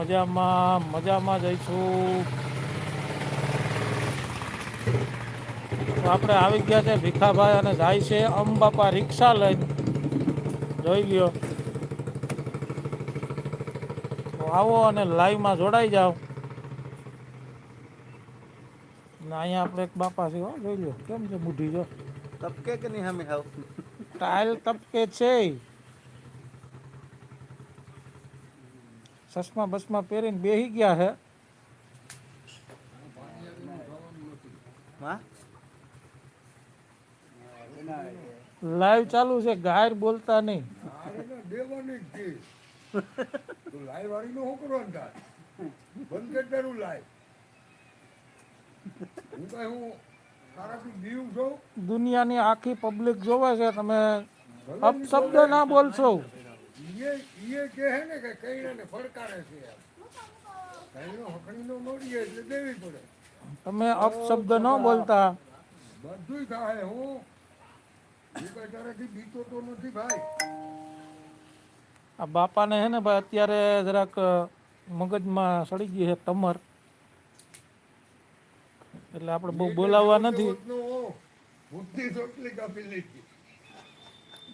મજામાં મજામાં જઈશું તો આપણે આવી ગયા છે ભીખાભાઈ અને જાય છે અંબાપા રિક્ષા લઈને. જોઈ લ્યો. તો આવો અને લાઈવમાં જોડાઈ જાઓ. ને અહીંયા આપણે એક બાપા છે હો જોઈ લ્યો. કેમ છે મૂઢી જો? તપકે કે નહીં હમે હાવ ટાઇલ તપકે છે. ચશ્મા બસમાં પહેરીને બેહી ગયા છે લાઈવ ચાલુ છે ગાયર બોલતા નહીં. લાઈવ વાળી નો કરવાનું થાય બંધ કરી તારું લાઈ હું કઈ હું તારાથી દીવ છું. દુનિયાની આખી પબ્લિક જોવે છે તમે અપશબ્દ ના બોલશો. ઈએ ઈએ કે હે ને કે કઈ ફડકારે છે કઈ હકણી નો મળીએ એટલે દેવી પડે. તમે અપશબ્દ ન બોલતા. બધું થાય હું. હું કઈ તારાથી બીતો તો નથી ભાઈ. આ બાપાને હે ને ભાઈ અત્યારે જરાક મગજમાં સડી ગઈ છે તમર એટલે આપણે બહુ બોલાવવા નથી. બુદ્ધિ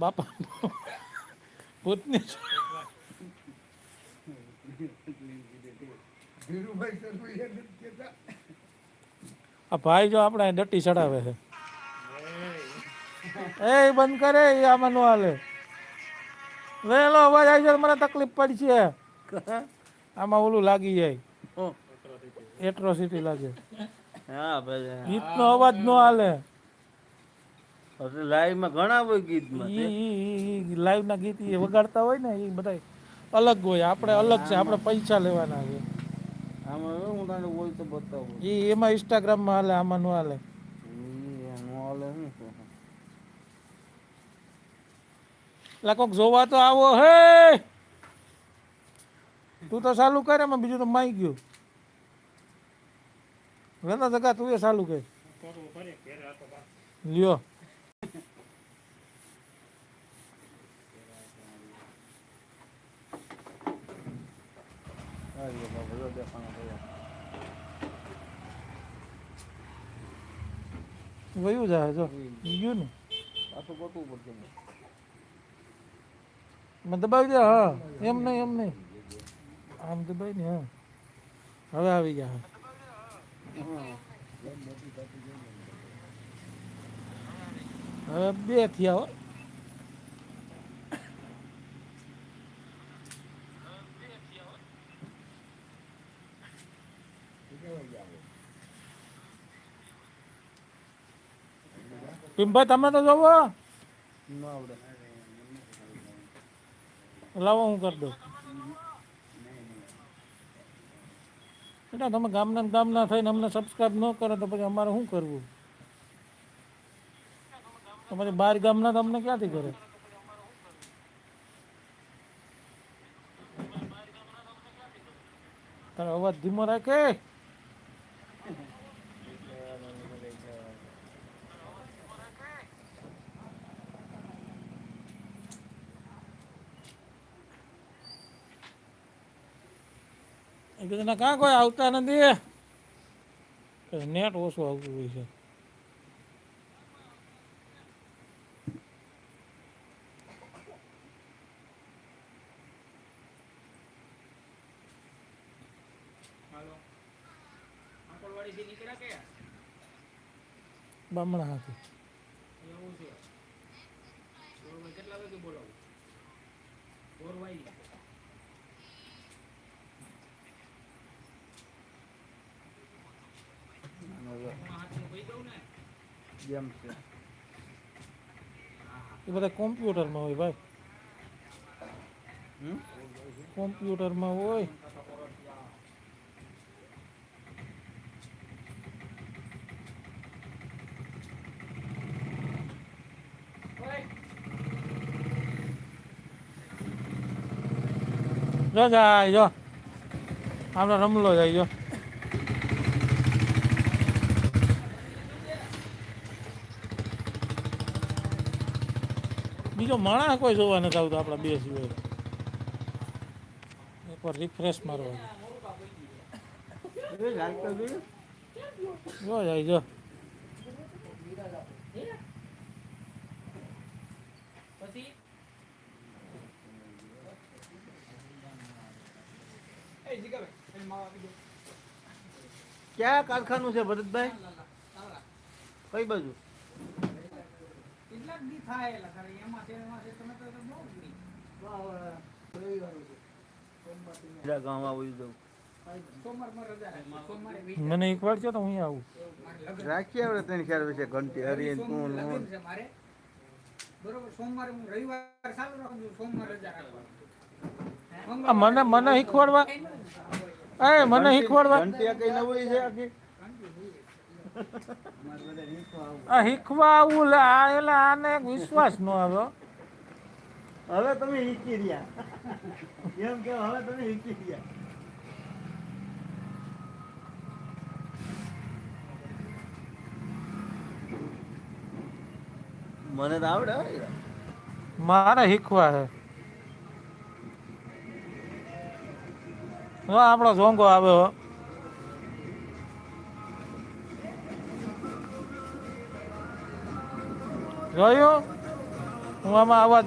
બાપા ભૂતની આ ભાઈ જો આપણે ડટ્ટી ચડાવે છે. એ બંધ કરે એ આમાં નો હાલે. વહેલો અવાજ આવી જાય મને તકલીફ પડશે. આમાં ઓલું લાગી જાય. એટ્રોસિટી લાગે. હા ભાઈ. ગીતનો અવાજ નો હાલે. લાઈવમાં ઘણા હોય ગીતમાં તે. ઈ લાઈવ ના ગીત એ વગાડતા હોય ને એ બધા અલગ હોય. આપણે અલગ છે આપણે પૈસા લેવાના છે. આમાં હું તને હોય તો બતાવું. એ એમાં ઇન્સ્ટાગ્રામમાં હાલે આમાં નો હાલે? એટલે કોક જોવા તો આવો હે! તું તો ચાલુ કરે એમાં બીજું તો માઈ ગયું. વેલા જગા તું એ ચાલુ કર. લ્યો આ રહ્યો બાબા, જો દેખાણો થયો. વયું જાય જો. ગયું ને? પાછું ગોતવું પડશે. મેં દબાવી દે હા. એમ નહીં એમ નહીં. આમ દબાઈ ને હા. હવે આવી ગયા હા. હવે બે થયા હો. પિંભાઈ તમે તો જોવો. લાવો હું કરી દઉં. બેટા તમે ગામના ગામના થઈને અમને સબસ્ક્રાઈબ ન કરો તો પછી અમારે શું કરવું? તો પછી બહાર ગામના તમને ક્યાંથી કરે? તારો અવાજ ધીમો રાખે. બધાના કાં કોઈ આવતા નથી નેટ ઓછું આવતું હોય છે. બામણા હાથે. જેમ છે. એ બધા કોમ્પ્યુટરમાં હોય ભાઈ હમ? કોમ્પ્યુટરમાં હોય જો જાય જો આપણે રમલો જાય જો બીજો માણસ કોઈ જોવા નથી આવતો આપણા બે સિવાય. એકવાર રિફ્રેશ મારવાનું. એ લાગતો જોયું? જો જાય જો. ક્યાં કારખાનું છે ભરતભાઈ? કઈ બાજુ? બીજા તો બહુ દઉં. મને એકવાર છે તો હું આવું. રાખી આવડે ત્રણ ખ્યાલ વિશે ઘંટી હરી તું બરોબર સોમવારે હું રવિવાર ચાલુ રાખું છું રજા રાખવાની મને મને શીખવાડવા એ મને શીખવાડવા ઘંટી કઈ નવી છે આખી? શીખવા આવું એટલે આને વિશ્વાસ ન આવ્યો હવે તમે હીચી રહ્યા. એમ કે હવે તમે હીચી રહ્યા. મને તો આવડે મારે શીખવા છે. આપણો ઝોંગો આવ્યો જોયું હું આમાં અવાજ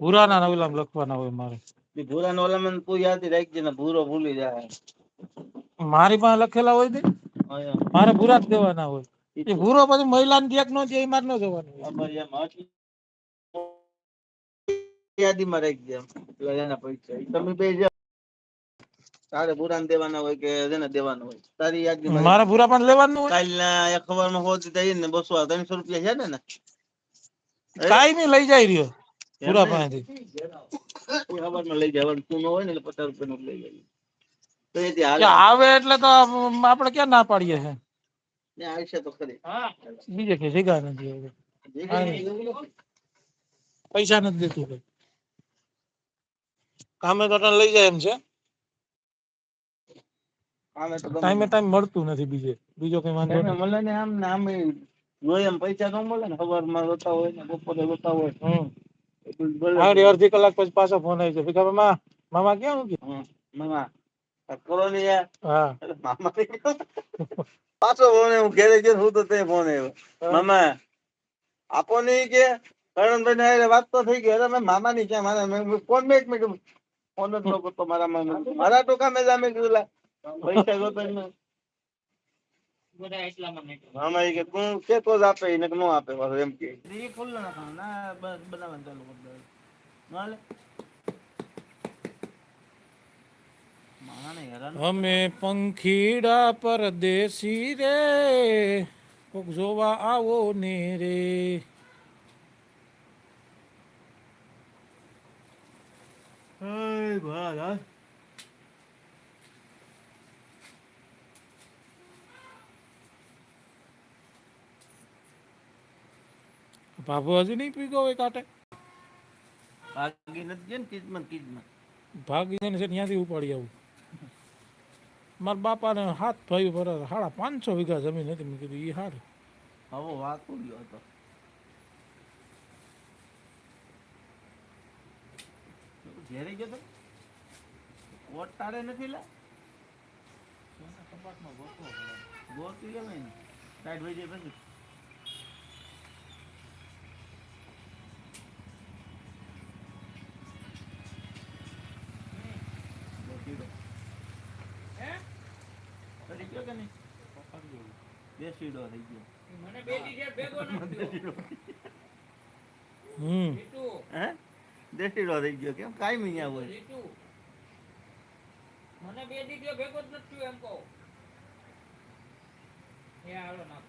પુરાના નવલામ લખવાના હોય મારે. એ ભૂરા નો ઓલામાં તું યાદ રાખજે ને ભૂરો ભૂલી જાય. મારી પાસે લખેલા હોય ને મારે ભૂરા જ દેવાના હોય. એ ભૂરો પછી મહિલાને ચેક નો જે માર નો જવાનો. યાદીમાં રાખજે. એના પૈસા. તમે બે. તારે ભૂરાને દેવાના હોય કે જેને દેવાના હોય. તારી યાદ મારે ભૂરા પણ લેવાનું હોય. કાલના ખબરમાં હોતી થઈ ને બસો આ ત્રણસો રૂપિયા છે ને? ને કાઈ નહીં લઈ જાય રહ્યો. ભૂરા પાસેથી લઈ જવાનું હવે તું ન હોય ને એટલે પચાસ રૂપિયા નું લઈ જાય તો એથી હાલે. કે આવે એટલે તો આપણે ક્યાં ના પાડીએ છે? ને આવશે તો ખરી. બીજે કે જગ્યા નથી પૈસા નથી દેતું કામે તો તને લઈ જાય એમ છે. ટાઈમે ટાઈમ મળતું નથી બીજે. બીજો કઈ વાંધો મળે ને આમ ને આમ જોઈએ એમ. પૈસા ન મળે ને સવારમાં રોતા હોય ને બપોરે રોતા હોય. અડધી કલાક પછી પાછો ફોન આવી છે ભીખા મામા મામા ક્યાં હું. મામા હા પાછો ફોન આવ્યો ઘેરે ઘેર હું તો તે ફોન આવ્યો. મામા આપો કે કરણભાઈ ને વાત તો થઈ ગઈ. અરે મેં મામા ની ક્યાં મારા મેં ફોન મેં મેં કીધું ફોન જ ન કરતો મારા મારા જા મેં કીધું લા પૈસા. મામા કે તું કે તો જ આપે એને ન આપે પાછો એમ કે. એ ખુલ્લો નાખવાનો ના બસ બનાવવાનું ચાલુ કરી દે. નાલે અમે પંખીડા પરદેશી રે કોક જોવા આવો ને રે. quá બાબુ હજી નહીં પીગો હોય કાંટે? ભાગી નથી ગયો ને કિસ્મત કિસ્મત. કીજમાં. ભાગી જઈને છે ને ત્યાંથી ઉપાડી આવું. મારા બાપાને હાથ ભાઈ પર સાડા પાંચસો વીઘા જમીન હતી મેં કીધું એ સારું હવે વાત ગયો હતો. ઘેરે ગયો તો? કોટ તારે નથી લા? કપાટમાં ગોતો ગોતી લેવાય ને. ટાઈટ વહી જાય પછી. બે સીડો થઈ ગયો. મને બે ટી-શર્ટ ભેગો નથી થયો. હમ. હે? દેશીડો થઈ ગયો કેમ? કાઈ મિયા હોય. મને બે દીકરીઓ ભેગો જ નથી થયો એમ કહો. એ આલો નાખો.